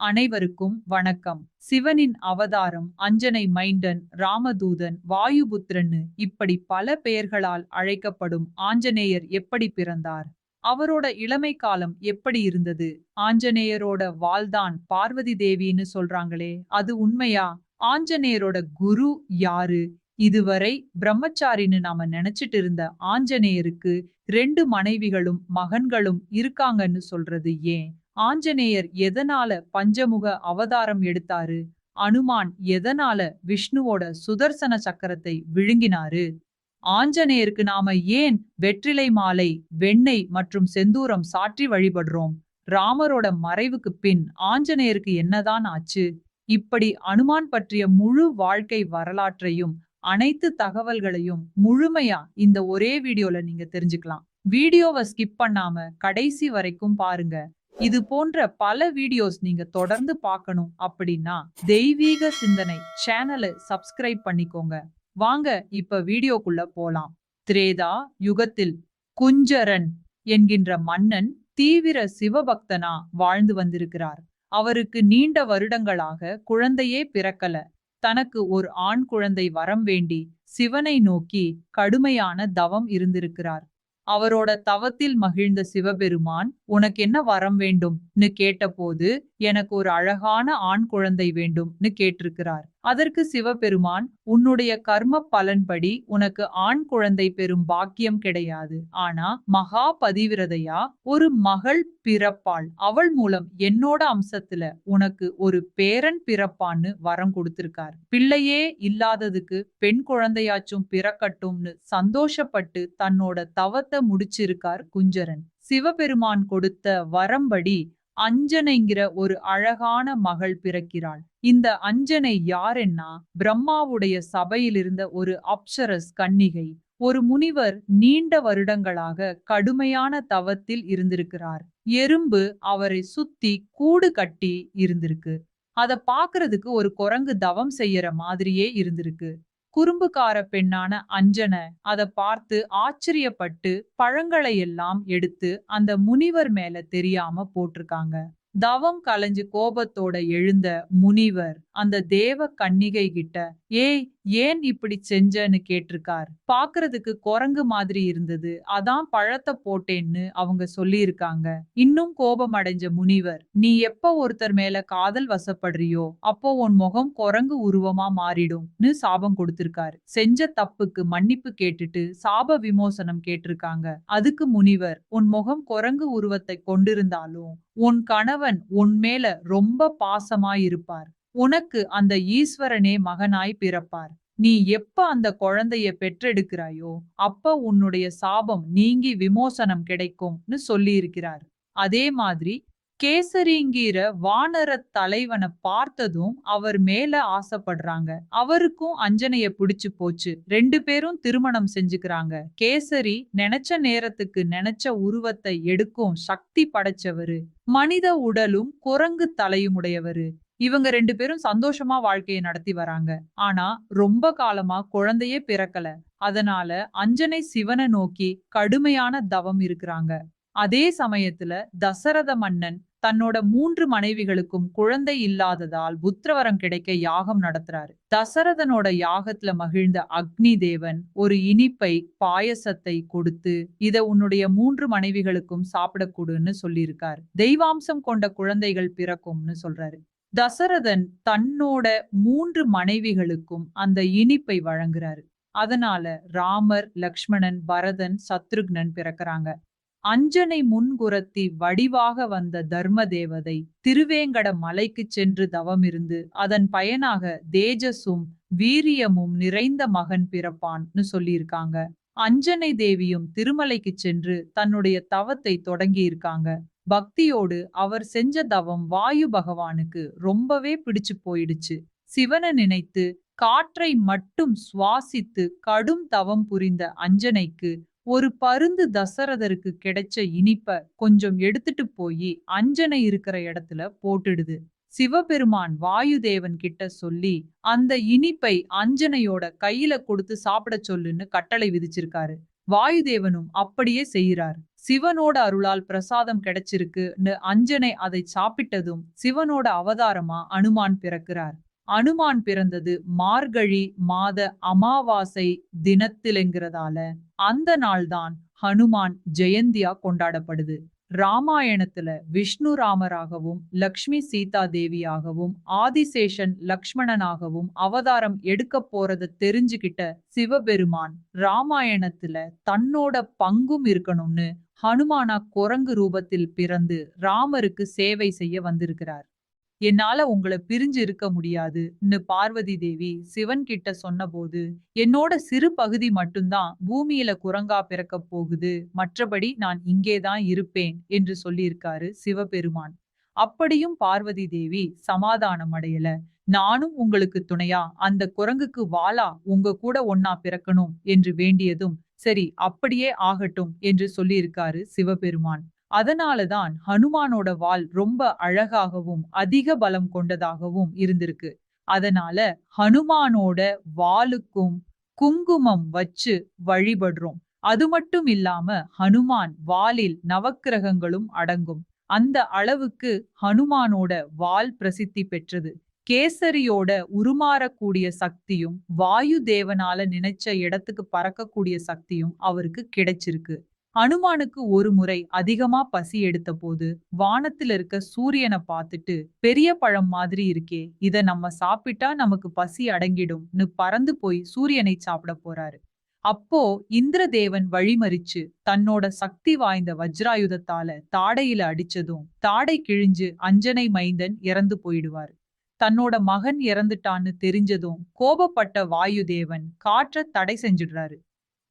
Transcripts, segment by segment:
அனைவருக்கும் வணக்கம். சிவனின் அவதாரம் அஞ்சனை மைண்டன் ராமதூதன் வாயுபுத்திரன்னு இப்படி பல பெயர்களால் அழைக்கப்படும் ஆஞ்சநேயர் எப்படி பிறந்தார்? அவரோட இளமை காலம் எப்படி இருந்தது? ஆஞ்சநேயரோட வாள்தான் பார்வதி தேவின்னு சொல்றாங்களே அது உண்மையா? ஆஞ்சநேயரோட குரு யாரு? இதுவரை பிரம்மச்சாரின்னு நாம நினைச்சிட்டு இருந்த ஆஞ்சநேயருக்கு ரெண்டு மனைவிகளும் மகன்களும் இருக்காங்கன்னு சொல்றது ஏன்? ஆஞ்சநேயர் எதனால பஞ்சமுக அவதாரம் எடுத்தாரு? அனுமான் எதனால விஷ்ணுவோட சுதர்சன சக்கரத்தை விழுங்கினாரு? ஆஞ்சநேயருக்கு நாம ஏன் வெற்றிலை மாலை வெண்ணெய் மற்றும் செந்தூரம் சாற்றி வழிபடுறோம்? ராமரோட மறைவுக்கு பின் ஆஞ்சநேயருக்கு என்னதான் ஆச்சு? இப்படி அனுமான் பற்றிய முழு வாழ்க்கை வரலாற்றையும் அனைத்து தகவல்களையும் முழுமையா இந்த ஒரே வீடியோல நீங்க தெரிஞ்சுக்கலாம். வீடியோவை ஸ்கிப் பண்ணாம கடைசி வரைக்கும் பாருங்க. இது போன்ற பல வீடியோஸ் நீங்க தொடர்ந்து பார்க்கணும் அப்படின்னா தெய்வீக சிந்தனை சேனலை சப்ஸ்கிரைப் பண்ணிக்கோங்க. வாங்க இப்ப வீடியோக்குள்ள போலாம். திரேதா யுகத்தில் குஞ்சரன் என்கின்ற மன்னன் தீவிர சிவபக்தனா வாழ்ந்து வந்திருக்கிறார். அவருக்கு நீண்ட வருடங்களாக குழந்தையே பிறக்கல. தனக்கு ஒரு ஆண் குழந்தை வரம் வேண்டி சிவனை நோக்கி கடுமையான தவம் இருந்திருக்கிறார். அவரோட தவத்தில் மகிழ்ந்த சிவபெருமான் உனக்கு என்ன வரம் வேண்டும்னு கேட்டபோது எனக்கு ஒரு அழகான ஆண் குழந்தை வேண்டும்னு கேட்டிருக்கிறார். அதற்கு சிவபெருமான் உன்னுடைய கர்ம பலன்படி உனக்கு ஆண் குழந்தை பெறும் பாக்கியம் கிடையாது. ஆனா மகா பதிவிரதையா? ஒரு மகள் பிறப்பாள். அவள் மூலம் என்னோட அம்சத்துல உனக்கு ஒரு பேரன் பிறப்பான்னு வரம் கொடுத்திருக்கார். பிள்ளையே இல்லாததுக்கு பெண் குழந்தையாச்சும் பிறக்கட்டும்னு சந்தோஷப்பட்டு தன்னோட தவத்தை முடிச்சிருக்கார் குஞ்சரன். சிவபெருமான் கொடுத்த வரம்படி அஞ்சனைங்கிற ஒரு அழகான மகள் பிறக்கிறாள். இந்த அஞ்சனை யாரென்னா பிரம்மாவுடைய சபையிலிருந்த ஒரு அப்சரஸ் கன்னிகை. ஒரு முனிவர் நீண்ட வருடங்களாக கடுமையான தவத்தில் இருந்திருக்கிறார். எறும்பு அவரை சுத்தி கூடு கட்டி இருந்திருக்கு. அத பாக்குறதுக்கு ஒரு குரங்கு தவம் செய்யற மாதிரியே இருந்திருக்கு. குறும்புக்கார பெண்ணான அஞ்சன அத பார்த்து ஆச்சரியப்பட்டு பழங்களை எல்லாம் எடுத்து அந்த முனிவர் மேல தெரியாம போட்டிருக்காங்க. தவம் கலைஞ்சு கோபத்தோட எழுந்த முனிவர் அந்த தேவ கன்னிகை கிட்ட ஏய் ஏன் இப்படி செஞ்சன்னு கேட்டிருக்கார். பாக்குறதுக்கு குரங்கு மாதிரி இருந்தது. அதான் பழத்தை போட்டேன்னு அவங்க சொல்லியிருக்காங்க. இன்னும் கோபம் அடைஞ்ச முனிவர் நீ எப்ப ஒருத்தர் மேல காதல் வசப்படுறியோ அப்போ உன் முகம் குரங்கு உருவமா மாறிடும்னு சாபம் கொடுத்திருக்காரு. செஞ்ச தப்புக்கு மன்னிப்பு கேட்டுட்டு சாப விமோசனம் கேட்டிருக்காங்க. அதுக்கு முனிவர் உன் முகம் குரங்கு உருவத்தை கொண்டிருந்தாலும் உன் கணவன் உன் மேல ரொம்ப பாசமாயிருப்பார். உனக்கு அந்த ஈஸ்வரனே மகனாய் பிறப்பார். நீ எப்ப அந்த குழந்தைய பெற்றெடுக்கிறாயோ அப்ப உன்னுடைய சாபம் நீங்கி விமோசனம் கிடைக்கும்னு சொல்லியிருக்கிறார். அதே மாதிரி கேசரிங்கிற வானர தலைவனை பார்த்ததும் அவர் மேல ஆசைப்படுறாங்க. அவருக்கும் அஞ்சனைய பிடிச்சு போச்சு. ரெண்டு பேரும் திருமணம் செஞ்சுக்கிறாங்க. கேசரி நினைச்ச நேரத்துக்கு நினைச்ச உருவத்தை எடுக்கும் சக்தி படைச்சவரு. மனித உடலும் குரங்கு தலையும் உடையவரு இவங்க ரெண்டு பேரும் சந்தோஷமா வாழ்க்கையை நடத்தி வராங்க. ஆனா ரொம்ப காலமா குழந்தையே பிறக்கல. அதனால அஞ்சனை சிவனை நோக்கி கடுமையான தவம் இருக்கிறாங்க. அதே சமயத்துல தசரத மன்னன் தன்னோட மூன்று மனைவிகளுக்கும் குழந்தை இல்லாததால் புத்திரவரம் கிடைக்க யாகம் நடத்துறாரு. தசரதனோட யாகத்துல மகிழ்ந்த அக்னி தேவன் ஒரு இனிப்பை பாயசத்தை கொடுத்து இத உன்னுடைய மூன்று மனைவிகளுக்கும் சாப்பிடக்கூடுன்னு சொல்லியிருக்காரு. தெய்வாம்சம் கொண்ட குழந்தைகள் பிறக்கும்னு சொல்றாரு. தசரதன் தன்னோட மூன்று மனைவிகளுக்கும் அந்த இனிப்பை வழங்குறாரு. அதனால ராமர் லக்ஷ்மணன் பரதன் சத்ருக்னன் பிறக்கறாங்க. அஞ்சனை முன்குரத்தி வடிவாக வந்த தர்ம தேவதை திருவேங்கட மலைக்கு சென்று தவம் இருந்து அதன் பயனாக தேஜஸும் வீரியமும் நிறைந்த மகன் பிறப்பான்னு சொல்லியிருக்காங்க. அஞ்சனை தேவியும் திருமலைக்கு சென்று தன்னுடைய தவத்தை தொடங்கி இருக்காங்க பக்தியோடு அவர் செஞ்ச தவம் வாயு பகவானுக்கு ரொம்பவே பிடிச்சு போயிடுச்சு. சிவனை நினைத்து காற்றை மட்டும் சுவாசித்து கடும் தவம் புரிந்த அஞ்சனைக்கு ஒரு பருந்து தசரதருக்கு கிடைச்ச இனிப்ப கொஞ்சம் எடுத்துட்டு போய் அஞ்சனை இருக்கிற இடத்துல போட்டுடுது. சிவபெருமான் வாயுதேவன் கிட்ட சொல்லி அந்த இனிப்பை அஞ்சனையோட கையில கொடுத்து சாப்பிட சொல்லுன்னு கட்டளை விதிச்சிருக்காரு. வாயுதேவனும் அப்படியே செய்யறார் சிவனோட அருளால் பிரசாதம் கிடைச்சிருக்குன்னு அஞ்சனை அதை சாப்பிட்டதும் சிவனோட அவதாரமா அனுமான் பிறக்கிறார். அனுமான் பிறந்தது மார்கழி மாத அமாவாசை தினத்திலங்கிறதால. அந்த நாள்தான் ஹனுமான் ஜெயந்தியா கொண்டாடப்படுது. ராமாயணத்துல விஷ்ணு ராமராகவும் லக்ஷ்மி சீதா தேவியாகவும் ஆதிசேஷன் லக்ஷ்மணனாகவும் அவதாரம் எடுக்க போறத தெரிஞ்சுகிட்ட சிவபெருமான் ராமாயணத்துல தன்னோட பங்கும் இருக்கணும்னு ஹனுமானா குரங்கு ரூபத்தில் பிறந்து ராமருக்கு சேவை செய்ய வந்திருக்கிறார். என்னால உங்களை பிரிஞ்சு இருக்க முடியாதுன்னு பார்வதி தேவி சிவன் கிட்ட சொன்னபோது என்னோட சிறு பகுதி மட்டும்தான் பூமியில குரங்கா பிறக்க போகுது. மற்றபடி நான் இங்கேதான் இருப்பேன் என்று சொல்லியிருக்காரு சிவபெருமான். அப்படியும் பார்வதி தேவி சமாதானம் அடையல. நானும் உங்களுக்கு துணையா அந்த குரங்குக்கு வாளா உங்க கூட ஒன்னா பிறக்கணும் என்று வேண்டியதும் சரி அப்படியே ஆகட்டும் என்று சொல்லியிருக்காரு சிவபெருமான். அதனாலதான் ஹனுமானோட வால் ரொம்ப அழகாகவும் அதிக பலம் கொண்டதாகவும் இருந்திருக்கு. அதனால ஹனுமானோட வாளுக்கும் குங்குமம் வச்சு வழிபடுறோம். அது மட்டும் இல்லாம ஹனுமான் வாலில் நவக்கிரகங்களும் அடங்கும். அந்த அளவுக்கு ஹனுமானோட வால் பிரசித்தி பெற்றது. கேசரியோட உருமாறக்கூடிய சக்தியும் வாயு தேவனால நினைச்ச இடத்துக்கு பறக்கக்கூடிய சக்தியும் அவருக்கு கிடைச்சிருக்கு. அனுமானுக்கு ஒரு முறை அதிகமா பசி எடுத்த போது வானத்துல இருக்க சூரியனை பார்த்துட்டு பெரிய பழம் மாதிரி இருக்கே இத நம்ம சாப்பிட்டா நமக்கு பசி அடங்கிடும்னு பறந்து போய் சூரியனை சாப்பிட போறாரு. அப்போ இந்திரதேவன் வழிமறிச்சு தன்னோட சக்தி வாய்ந்த வஜ்ராயுதத்தால தாடையில அடிச்சதும் தாடை கிழிஞ்சு அஞ்சனை மைந்தன் இறந்து போயிடுவார். தன்னோட மகன் இறந்துட்டான்னு தெரிஞ்சதும் கோபப்பட்ட வாயுதேவன் காற்ற தடை செஞ்சிடுறாரு.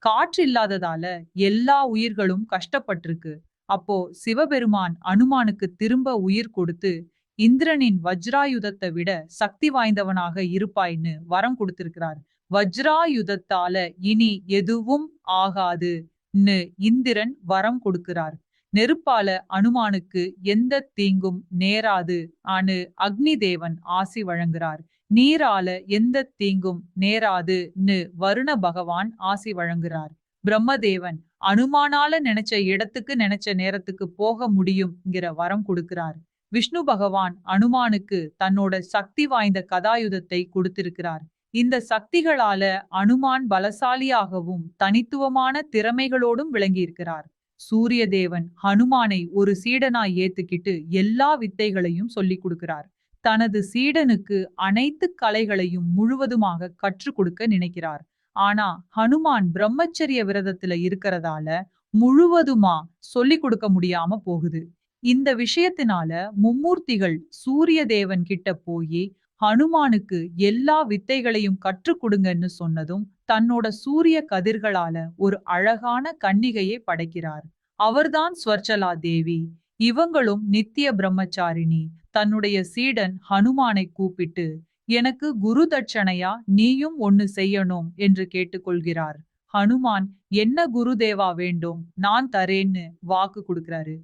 காற்று இல்லாததால எல்லா உயிர்களும் கஷ்டப்பட்டிருக்கு. அப்போ சிவபெருமான் அனுமானுக்கு திரும்ப உயிர் கொடுத்து இந்திரனின் வஜ்ராயுதத்தை விட சக்தி வாய்ந்தவனாக இருப்பாய்ன்னு வரம் கொடுத்திருக்கிறார். வஜ்ராயுதத்தால இனி எதுவும் ஆகாதுன்னு இந்திரன் வரம் கொடுக்கிறார். நெருப்பால அனுமானுக்கு எந்த தீங்கும் நேராது ஆனு அக்னி தேவன் ஆசி வழங்குறார். நீரால எந்த தீங்கும் நேராதுன்னு வருண பகவான் ஆசி வழங்குறார். பிரம்மதேவன் அனுமானால நினைச்ச இடத்துக்கு நினைச்ச நேரத்துக்கு போக முடியும்ங்கிற வரம் கொடுக்கிறார். விஷ்ணு பகவான் அனுமானுக்கு தன்னோட சக்தி வாய்ந்த கதாயுதத்தை கொடுத்திருக்கிறார். இந்த சக்திகளால அனுமான் பலசாலியாகவும் தனித்துவமான திறமைகளோடும் விளங்கியிருக்கிறார். சூரிய தேவன் ஹனுமானை ஒரு சீடனாய் ஏத்துக்கிட்டு எல்லா வித்தைகளையும் சொல்லிக் கொடுக்கிறார். தனது சீடனுக்கு அனைத்து கலைகளையும் முழுவதுமாக கற்றுக் கொடுக்க நினைக்கிறார். ஆனா ஹனுமான் பிரம்மச்சரிய விரதத்துல இருக்கிறதால முழுவதுமா சொல்லி கொடுக்க முடியாம போகுது. இந்த விஷயத்தினால மும்மூர்த்திகள் சூரிய தேவன் கிட்ட போய் ஹனுமானுக்கு எல்லா வித்தைகளையும் கற்றுக் கொடுங்கன்னு சொன்னதும் தன்னோட சூரிய கதிர்களால ஒரு அழகான கன்னிகையை படைக்கிறார். அவர்தான் ஸ்வர்ச்சலா தேவி. இவங்களும் நித்திய பிரம்மச்சாரிணி. தன்னுடைய சீடன் ஹனுமானை கூப்பிட்டு எனக்கு குரு தட்சணையா? நீயும் ஒன்னு செய்யணும் என்று கேட்டுக்கொள்கிறார். ஹனுமான் என்ன குருதேவா வேண்டும்? நான் தரேன்னு வாக்கு கொடுக்கிறாரு.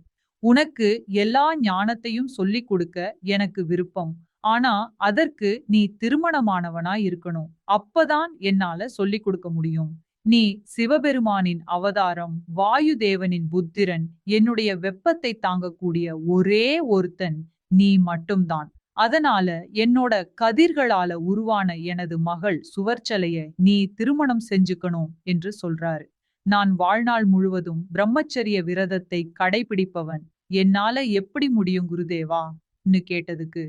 உனக்கு எல்லா ஞானத்தையும் சொல்லி கொடுக்க எனக்கு விருப்பம். ஆனா அதற்கு நீ திருமணமானவனா இருக்கணும். அப்பதான் என்னால சொல்லி கொடுக்க முடியும். நீ சிவபெருமானின் அவதாரம் வாயு தேவனின் புத்திரன் என்னுடைய வெப்பத்தை தாங்கக்கூடிய ஒரே ஒருத்தன் நீ மட்டும்தான். அதனால என்னோட கதிர்களால உருவான எனது மகள் சுவர்ச்சலைய நீ திருமணம் செஞ்சுக்கணும் என்று சொல்றாரு. நான் வாழ்நாள் முழுவதும் பிரம்மச்சரிய விரதத்தை கடைபிடிப்பவன். என்னால எப்படி முடியும் குருதேவான்னு கேட்டதுக்கு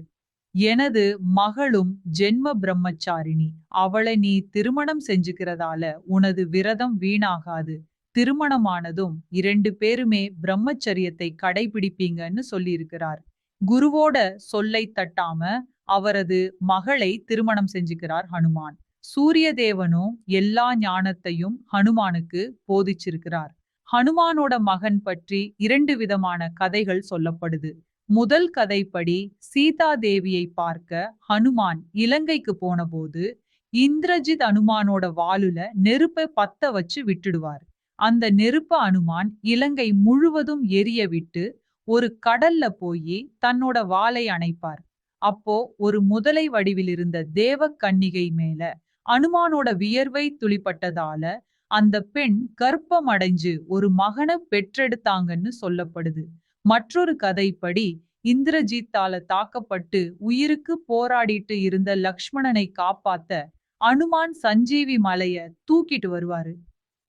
எனது மகளும் ஜென்ம பிரம்மச்சாரிணி. அவளை நீ திருமணம் செஞ்சுக்கிறதால உனது விரதம் வீணாகாது. திருமணமானதும் இரண்டு பேருமே பிரம்மச்சரியத்தை கடைபிடிப்பீங்கன்னு சொல்லியிருக்கிறார். குருவோட சொல்லை தட்டாம அவரது மகளை திருமணம் செஞ்சுக்கிறார் ஹனுமான். சூரிய தேவனும் எல்லா ஞானத்தையும் ஹனுமானுக்கு போதிச்சிருக்கிறார். ஹனுமானோட மகன் பற்றி இரண்டு விதமான கதைகள் சொல்லப்படுது. முதல் கதைப்படி சீதா தேவியை பார்க்க ஹனுமான் இலங்கைக்கு போனபோது இந்திரஜித் அனுமானோட வாலுல நெருப்பை பத்த வச்சு விட்டுடுவார். அந்த நெருப்ப அனுமான் இலங்கை முழுவதும் எரிய விட்டு ஒரு கடல்ல போய் தன்னோட வாளை அணைப்பார். அப்போ ஒரு முதலை வடிவில் இருந்த தேவ கன்னிகை மேல அனுமானோட வியர்வை துளிப்பட்டதால அந்த பெண் கர்ப்பம் அடைஞ்சு ஒரு மகனை பெற்றெடுத்தாங்கன்னு சொல்லப்படுது. மற்றொரு கதைப்படி இந்திரஜித்தால தாக்கப்பட்டு உயிருக்கு போராடிட்டு இருந்த லக்ஷ்மணனை காப்பாத்த அனுமான் சஞ்சீவி மலைய தூக்கிட்டு வருவாரு.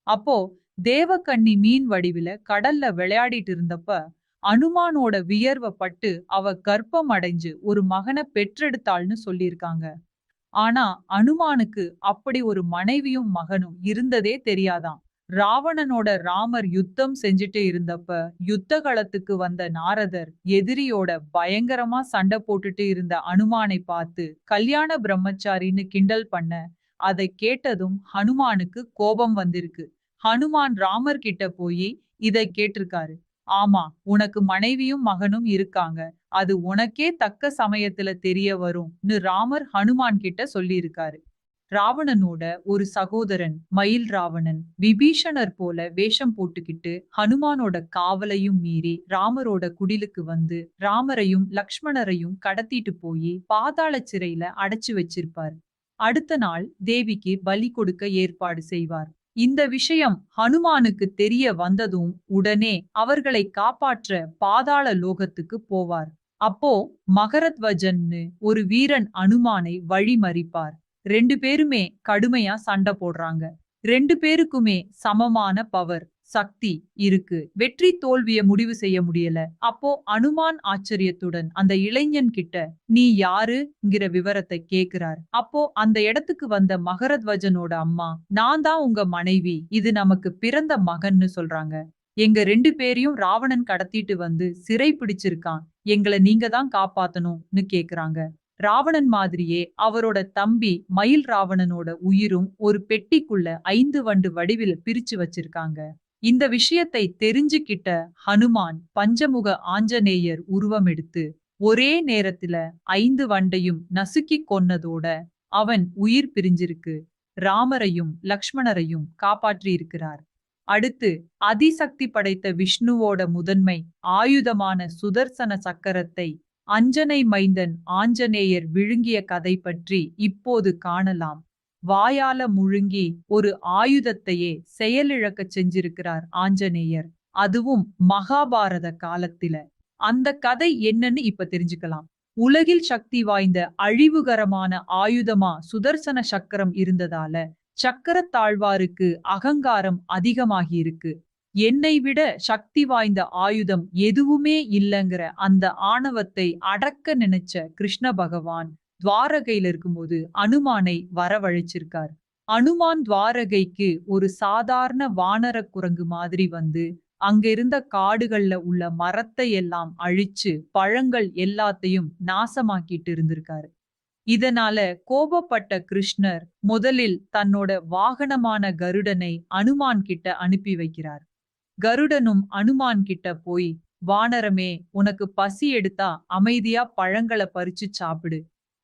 அப்போ தேவக்கண்ணி மீன் வடிவில கடல்ல விளையாடிட்டு இருந்தப்ப அனுமானோட வியர்வை பட்டு அவ கர்ப்பம் அடைஞ்சு ஒரு மகனை பெற்றெடுத்தாள்னு சொல்லியிருக்காங்க. ஆனா அனுமானுக்கு அப்படி ஒரு மனைவியும் மகனும் இருந்ததே தெரியாதாம் ராவணனோட ராமர் யுத்தம் செஞ்சுட்டு இருந்தப்ப யுத்த களத்துக்கு வந்த நாரதர் எதிரியோட பயங்கரமா சண்டை போட்டுட்டு இருந்த அனுமானை பார்த்து கல்யாண பிரம்மச்சாரின்னு கிண்டல் பண்ண? அதை கேட்டதும் ஹனுமானுக்கு கோபம் வந்திருக்கு. ஹனுமான் ராமர் கிட்ட போய் இதை கேட்டிருக்காரு. ஆமா உனக்கு மனைவியும் மகனும் இருக்காங்க. அது உனக்கே தக்க சமயத்துல தெரிய வரும்னு ராமர் ஹனுமான் கிட்ட சொல்லியிருக்காரு. ராவணனோட ஒரு சகோதரன் மயில் ராவணன் விபீஷணர் போல வேஷம் போட்டுக்கிட்டு ஹனுமானோட காவலையும் மீறி ராமரோட குடிலுக்கு வந்து ராமரையும் லக்ஷ்மணரையும் கடத்திட்டு போய் பாதாள சிறையில அடைச்சு வச்சிருப்பார். அடுத்த நாள் தேவிக்கு பலி கொடுக்க ஏற்பாடு செய்வார். இந்த விஷயம் ஹனுமானுக்கு தெரிய வந்ததும் உடனே அவர்களை காப்பாற்ற பாதாள லோகத்துக்கு போவார். அப்போ மகரத்வஜன்னு ஒரு வீரன் அனுமானை வழிமறிப்பார். ரெண்டு பேருமே கடுமையா சண்டை போடுறாங்க. ரெண்டு பேருக்குமே சமமான பவர் சக்தி இருக்கு. வெற்றி தோல்விய முடிவு செய்ய முடியல. அப்போ அனுமான் ஆச்சரியத்துடன் அந்த இளைஞன் கிட்ட நீ யாருங்கிற விவரத்தை கேக்குறார். அப்போ அந்த இடத்துக்கு வந்த மகரத்வஜனோட அம்மா நான் தான் உங்க மனைவி. இது நமக்கு பிறந்த மகன்னு சொல்றாங்க. எங்க ரெண்டு பேரையும் ராவணன் கடத்திட்டு வந்து சிறை பிடிச்சிருக்கான். எங்களை நீங்க தான் காப்பாத்தணும்னு கேக்குறாங்க. ராவணன் மாதிரியே அவரோட தம்பி மயில் ராவணனோட உயிரும் ஒரு பெட்டிக்குள்ள ஐந்து வண்டு வடிவில் பிரிச்சு வச்சிருக்காங்க. இந்த விஷயத்தை தெரிஞ்சுக்கிட்ட ஹனுமான் பஞ்சமுக ஆஞ்சநேயர் உருவம் எடுத்து ஒரே நேரத்துல ஐந்து வண்டையும் நசுக்கி கொன்னதோட அவன் உயிர் பிரிஞ்சிருக்கு. ராமரையும் லக்ஷ்மணரையும் காப்பாற்றியிருக்கிறார் அடுத்து அதிசக்தி படைத்த விஷ்ணுவோட முதன்மை ஆயுதமான சுதர்சன சக்கரத்தை அஞ்சனை மைந்தன் ஆஞ்சநேயர் விழுங்கிய கதை பற்றி இப்போது காணலாம். வாயால முழுங்கி ஒரு ஆயுதத்தையே செயலிழக்க செஞ்சிருக்கிறார் ஆஞ்சநேயர். அதுவும் மகாபாரத காலத்தில. அந்த கதை என்னன்னு இப்ப தெரிஞ்சுக்கலாம். உலகில் சக்தி வாய்ந்த அழிவுகரமான ஆயுதமா சுதர்சன சக்கரம் இருந்ததால சக்கரத்தாழ்வாருக்கு அகங்காரம் அதிகமாகி இருக்கு என்னை விட சக்தி வாய்ந்த ஆயுதம் எதுவுமே இல்லைங்கிற அந்த ஆணவத்தை அடக்க நினைச்ச கிருஷ்ண பகவான் துவாரகையில இருக்கும்போது அனுமானை வரவழைச்சிருக்கார். அனுமான் துவாரகைக்கு ஒரு சாதாரண வானர குரங்கு மாதிரி வந்து அங்கிருந்த காடுகள்ல உள்ள மரத்தை எல்லாம் அழிச்சு பழங்கள் எல்லாத்தையும் நாசமாக்கிட்டு இருந்திருக்காரு. இதனால கோபப்பட்ட கிருஷ்ணர் முதலில் தன்னோட வாகனமான கருடனை அனுமான் கிட்ட அனுப்பி வைக்கிறார். கருடனும் அனுமான் கிட்ட போய் வானரமே உனக்கு பசி எடுத்தா அமைதியா பழங்களை பறிச்சு சாப்பிடு.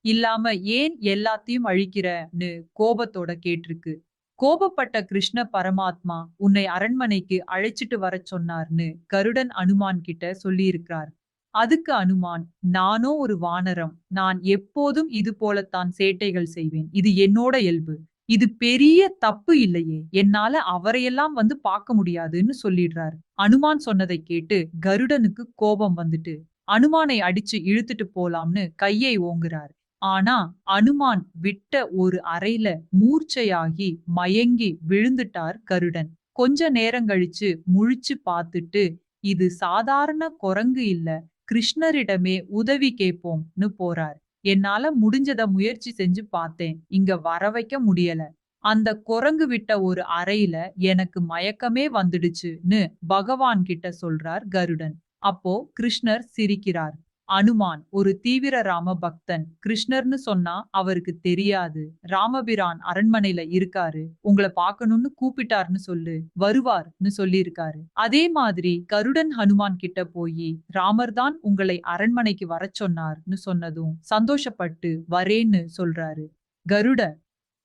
இல்லாம ஏன் எல்லாத்தையும் அழிக்கிறன்னு கோபத்தோட கேட்டிருக்கு. கோபப்பட்ட கிருஷ்ண பரமாத்மா உன்னை அரண்மனைக்கு அழைச்சிட்டு வர சொன்னார்னு கருடன் அனுமான் கிட்ட சொல்லியிருக்கிறார். அதுக்கு அனுமான் நானோ ஒரு வானரம். நான் எப்போதும் இது போலத்தான் சேட்டைகள் செய்வேன். இது என்னோட இயல்பு. இது பெரிய தப்பு இல்லையே. என்னால அவரையெல்லாம் வந்து பார்க்க முடியாதுன்னு சொல்லிடுறாரு. அனுமான் சொன்னதை கேட்டு கருடனுக்கு கோபம் வந்துட்டு அனுமானை அடிச்சு இழுத்துட்டு போலாம்னு கையை ஓங்குறார். ஆனா அனுமான் விட்ட ஒரு அறையில மூர்ச்சையாகி மயங்கி விழுந்துட்டார் கருடன். கொஞ்ச நேரம் கழிச்சு முழிச்சு பார்த்துட்டு இது சாதாரண குரங்கு இல்ல கிருஷ்ணரிடமே உதவி கேட்போம்னு போறார். என்னால முடிஞ்சத முயற்சி செஞ்சு பார்த்தேன். இங்க வர வைக்க முடியல. அந்த குரங்கு விட்ட ஒரு அறையில எனக்கு மயக்கமே வந்துடுச்சுன்னு பகவான் கிட்ட சொல்றார் கருடன். அப்போ கிருஷ்ணர் சிரிக்கிறார். அனுமான் ஒரு தீவிர ராம பக்தன் கிருஷ்ணர்னு சொன்னா அவருக்கு தெரியாது. ராமபிரான் அரண்மனையில இருக்காரு. உங்களை பார்க்கணும்னு கூப்பிட்டார்னு சொல்லு. வருவார்னு சொல்லியிருக்காரு. அதே மாதிரி கருடன் ஹனுமான் கிட்ட போய் ராமர் தான் உங்களை அரண்மனைக்கு வர சொன்னார்னு சொன்னதும் சந்தோஷப்பட்டு வரேன்னு சொல்றாரு. கருட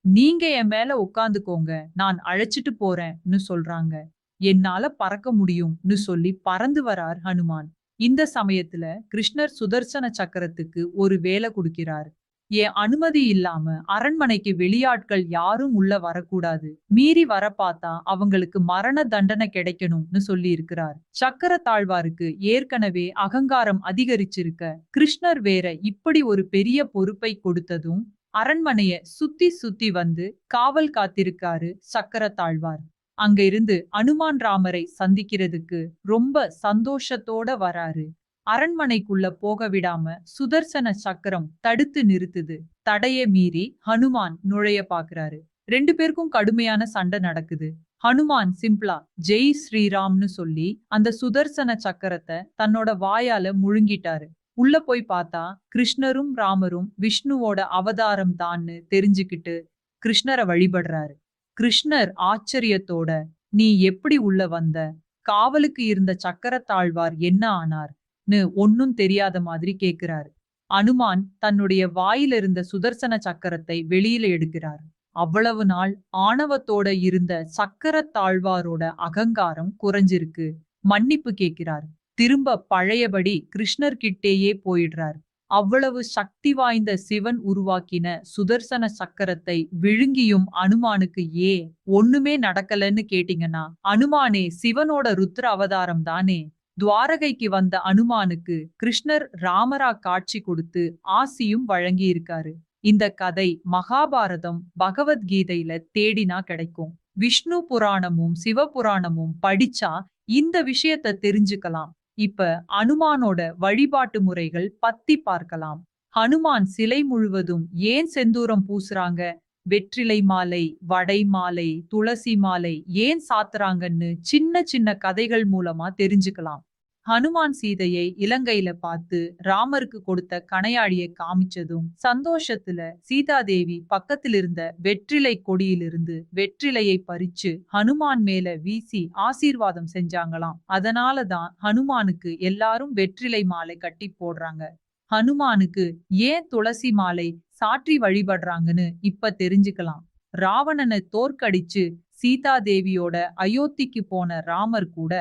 நீங்க என் மேல உட்காந்துக்கோங்க நான் அழைச்சிட்டு போறேன்னு சொல்றாங்க. என்னால பறக்க முடியும்னு சொல்லி பறந்து வரார் ஹனுமான். இந்த சமயத்துல கிருஷ்ணர் சுதர்சன சக்கரத்துக்கு ஒரு வேலை கொடுக்கிறார். என் அனுமதி இல்லாம அரண்மனைக்கு வெளியாட்கள் யாரும் உள்ள வரக்கூடாது. மீறி வர பார்த்தா அவங்களுக்கு மரண தண்டனை கிடைக்கணும்னு சொல்லி இருக்கிறார். சக்கர தாழ்வாருக்கு ஏற்கனவே அகங்காரம் அதிகரிச்சிருக்க கிருஷ்ணர் வேற இப்படி ஒரு பெரிய பொறுப்பை கொடுத்ததும் அரண்மனைய சுத்தி சுத்தி வந்து காவல் காத்திருக்காரு சக்கர தாழ்வார். அங்க இருந்து அனுமான் ராமரை சந்திக்கிறதுக்கு ரொம்ப சந்தோஷத்தோட வராரு. அரண்மனைக்குள்ள போக விடாம சுதர்சன சக்கரம் தடுத்து நிறுத்துது. தடைய மீறி ஹனுமான் நுழைய பாக்குறாரு. ரெண்டு பேருக்கும் கடுமையான சண்டை நடக்குது. ஹனுமான் சிம்பிளா ஜெய் ஸ்ரீராம்னு சொல்லி அந்த சுதர்சன சக்கரத்தை தன்னோட வாயால முழுங்கிட்டாரு. உள்ள போய் பார்த்தா கிருஷ்ணரும் ராமரும் விஷ்ணுவோட அவதாரம் தான்னு தெரிஞ்சுக்கிட்டு கிருஷ்ணரை வழிபடுறாரு. கிருஷ்ணர் ஆச்சரியத்தோட நீ எப்படி உள்ள வந்த? காவலுக்கு இருந்த சக்கரத்தாழ்வார் என்ன ஆனார்னு ஒன்னும் தெரியாத மாதிரி கேட்கிறாரு அனுமான் தன்னுடைய வாயிலிருந்த சுதர்சன சக்கரத்தை வெளியில எடுக்கிறார். அவ்வளவு நாள் ஆணவத்தோட இருந்த சக்கரத்தாழ்வாரோட அகங்காரம் குறைஞ்சிருக்கு. மன்னிப்பு கேட்கிறார் திரும்ப பழையபடி கிருஷ்ணர்கிட்டேயே போயிடுறார். அவ்வளவு சக்தி வாய்ந்த சிவன் உருவாக்கின சுதர்சன சக்கரத்தை விழுங்கியும் அனுமானுக்கு ஏ ஒண்ணுமே நடக்கலன்னு கேட்டீங்கன்னா அனுமானே சிவனோட ருத்ர அவதாரம் தானே. துவாரகைக்கு வந்த அனுமானுக்கு கிருஷ்ணர் ராமரா காட்சி கொடுத்து ஆசியும் வழங்கி இருக்காரு இந்த கதை மகாபாரதம் பகவத்கீதையில தேடினா கிடைக்கும். விஷ்ணு புராணமும் சிவபுராணமும் படிச்சா இந்த விஷயத்த தெரிஞ்சுக்கலாம். இப்ப அனுமானோட வழிபாட்டு முறைகள் பத்தி பார்க்கலாம். ஹனுமான் சிலை முழுவதும் ஏன் செந்தூரம் பூசுறாங்க? வெற்றிலை மாலை வடை மாலை துளசி மாலை ஏன் சாத்துறாங்கன்னு சின்ன சின்ன கதைகள் மூலமா தெரிஞ்சுக்கலாம். ஹனுமான் சீதையை இலங்கையில பார்த்து ராமருக்கு கொடுத்த கணையாழியை காமிச்சதும் சந்தோஷத்துல சீதாதேவி பக்கத்தில் இருந்த வெற்றிலை கொடியிலிருந்து வெற்றிலையை பறிச்சு ஹனுமான் மேல வீசி ஆசீர்வாதம் செஞ்சாங்களாம். அதனாலதான் ஹனுமானுக்கு எல்லாரும் வெற்றிலை மாலை கட்டி போடுறாங்க. ஹனுமானுக்கு ஏன் துளசி மாலை சாற்றி வழிபடுறாங்கன்னு இப்ப தெரிஞ்சுக்கலாம். ராவணனை தோற்கடிச்சு சீதாதேவியோட அயோத்திக்கு போன ராமர் கூட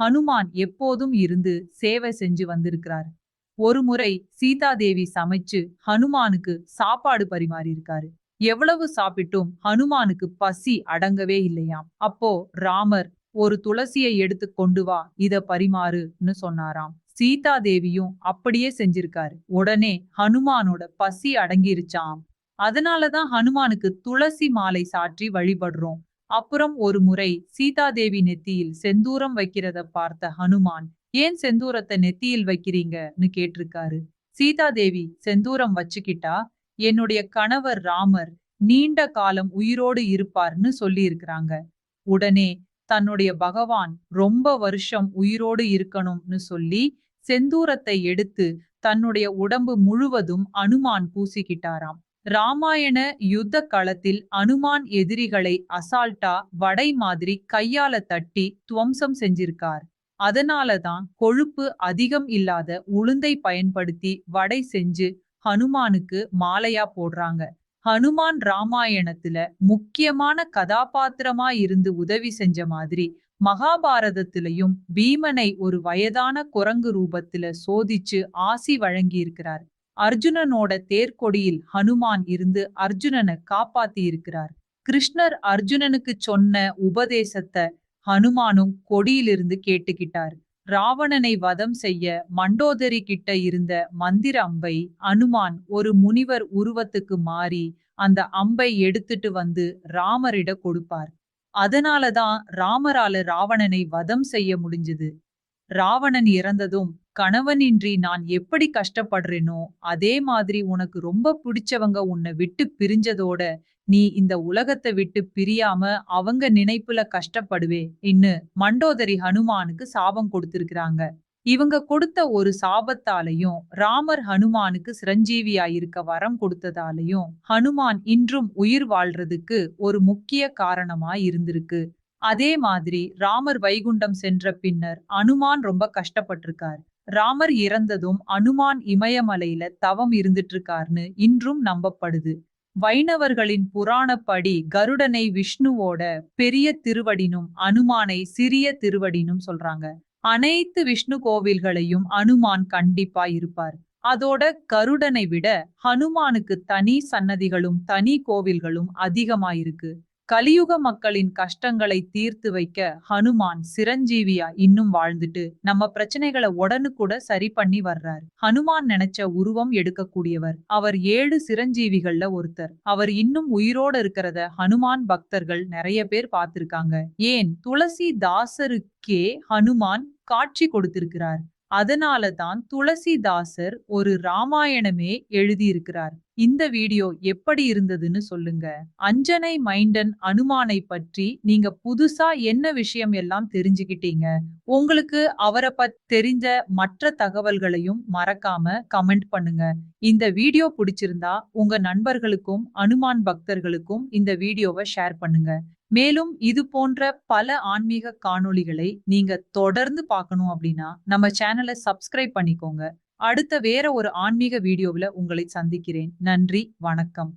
ஹனுமான் எப்போதும் இருந்து சேவை செஞ்சு வந்திருக்கிறார். ஒரு முறை சீதாதேவி சமைச்சு ஹனுமானுக்கு சாப்பாடு பரிமாறி இருக்காரு எவ்வளவு சாப்பிட்டும் ஹனுமானுக்கு பசி அடங்கவே இல்லையாம். அப்போ ராமர் ஒரு துளசியை எடுத்து கொண்டு வா இத பரிமாறுன்னு சொன்னாராம். சீதாதேவியும் அப்படியே செஞ்சிருக்காரு. உடனே ஹனுமானோட பசி அடங்கிருச்சாம். அதனாலதான் ஹனுமானுக்கு துளசி மாலை சாற்றி வழிபடுறோம். அப்புறம் ஒரு முறை சீதாதேவி நெத்தியில் செந்தூரம் வைக்கிறத பார்த்த ஹனுமான் ஏன் செந்தூரத்தை நெத்தியில் வைக்கிறீங்கன்னு கேட்டிருக்காரு. சீதாதேவி செந்தூரம் வச்சுக்கிட்டா என்னுடைய கணவர் ராமர் நீண்ட காலம் உயிரோடு இருப்பார்னு சொல்லி இருக்கிறாங்க உடனே தன்னுடைய பகவான் ரொம்ப வருஷம் உயிரோடு இருக்கணும்னு சொல்லி செந்தூரத்தை எடுத்து தன்னுடைய உடம்பு முழுவதும் அனுமான் பூசிக்கிட்டாராம். ராமாயண யுத்த களத்தில் அனுமான் எதிரிகளை அசால்ட்டா வடை மாதிரி கையால தட்டி துவம்சம் செஞ்சிருக்கார். அதனாலதான் கொழுப்பு அதிகம் இல்லாத உளுந்தை பயன்படுத்தி வடை செஞ்சு ஹனுமானுக்கு மாலையா போடுறாங்க. ஹனுமான் ராமாயணத்துல முக்கியமான கதாபாத்திரமா இருந்து உதவி செஞ்ச மாதிரி மகாபாரதத்திலையும் பீமனை ஒரு வயதான குரங்கு ரூபத்துல சோதிச்சு ஆசி வழங்கி இருக்கிறார் அர்ஜுனனோட தேர்கொடியில் ஹனுமான் இருந்து அர்ஜுனனை காப்பாத்தி இருக்கிறார். கிருஷ்ணர் அர்ஜுனனுக்கு சொன்ன உபதேசத்தை ஹனுமானும் கொடியிலிருந்து கேட்டுக்கிட்டார். ராவணனை வதம் செய்ய மண்டோதரி கிட்ட இருந்த மந்திர அம்பை அனுமான் ஒரு முனிவர் உருவத்துக்கு மாறி அந்த அம்பை எடுத்துட்டு வந்து ராமரிட கொடுப்பார். அதனாலதான் ராமரால ராவணனை வதம் செய்ய முடிஞ்சது. ராவணன் இறந்ததும் கணவனின்றி நான் எப்படி கஷ்டப்படுறேனோ அதே மாதிரி உனக்கு ரொம்ப பிடிச்சவங்க உன்னை விட்டு பிரிஞ்சதோட நீ இந்த உலகத்தை விட்டு பிரியாம அவங்க நினைப்புல கஷ்டப்படுவே இன்னு மண்டோதரி ஹனுமானுக்கு சாபம் கொடுத்திருக்கிறாங்க. இவங்க கொடுத்த ஒரு சாபத்தாலையும் ராமர் ஹனுமானுக்கு சிரஞ்சீவியா இருக்க வரம் கொடுத்ததாலையும் ஹனுமான் இன்றும் உயிர் வாழ்றதுக்கு ஒரு முக்கிய காரணமா இருந்திருக்கு. அதே மாதிரி ராமர் வைகுண்டம் சென்ற பின்னர் அனுமான் ரொம்ப கஷ்டப்பட்டிருக்கார். ராமர் இறந்ததும் அனுமான் இமயமலையில தவம் இருந்துட்டு இருக்காருன்னு இன்றும் நம்பப்படுது. வைணவர்களின் புராணப்படி கருடனை விஷ்ணுவோட பெரிய திருவடினும் அனுமானை சிறிய திருவடினும் சொல்றாங்க. அனைத்து விஷ்ணு கோவில்களையும் அனுமான் கண்டிப்பா இருப்பார். அதோட கருடனை விட ஹனுமானுக்கு தனி சன்னதிகளும் தனி கோவில்களும் அதிகமாயிருக்கு. கலியுக மக்களின் கஷ்டங்களை தீர்த்து வைக்க ஹனுமான் சிரஞ்சீவியா இன்னும் வாழ்ந்துட்டு நம்ம பிரச்சனைகளை உடனுக்கூட சரி பண்ணி வர்றார். ஹனுமான் நினைச்ச உருவம் எடுக்கக்கூடியவர். அவர் ஏழு சிரஞ்சீவிகள்ல ஒருத்தர். அவர் இன்னும் உயிரோட இருக்கிறத ஹனுமான் பக்தர்கள் நிறைய பேர் பார்த்திருக்காங்க. ஏன்? துளசி தாசருக்கே ஹனுமான் காட்சி கொடுத்திருக்கிறார். அதனால தான் துளசிதாசர் ஒரு ராமாயணமே எழுதியிருக்கிறார். இந்த வீடியோ எப்படி இருந்ததுன்னு சொல்லுங்க. அஞ்சனை மைண்டன் அனுமானை பற்றி நீங்க புதுசா என்ன விஷயம் எல்லாம் தெரிஞ்சுக்கிட்டீங்க? உங்களுக்கு அவரை பத்தி தெரிஞ்ச மற்ற தகவல்களையும் மறக்காம கமெண்ட் பண்ணுங்க. இந்த வீடியோ பிடிச்சிருந்தா உங்க நண்பர்களுக்கும் அனுமான் பக்தர்களுக்கும் இந்த வீடியோவை ஷேர் பண்ணுங்க. மேலும் இது போன்ற பல ஆன்மீக காணொளிகளை நீங்க தொடர்ந்து பார்க்கணும் அப்படின்னா நம்ம சேனலை சப்ஸ்கிரைப் பண்ணிக்கோங்க. அடுத்த வேற ஒரு ஆன்மீக வீடியோவில் உங்களை சந்திக்கிறேன். நன்றி வணக்கம்.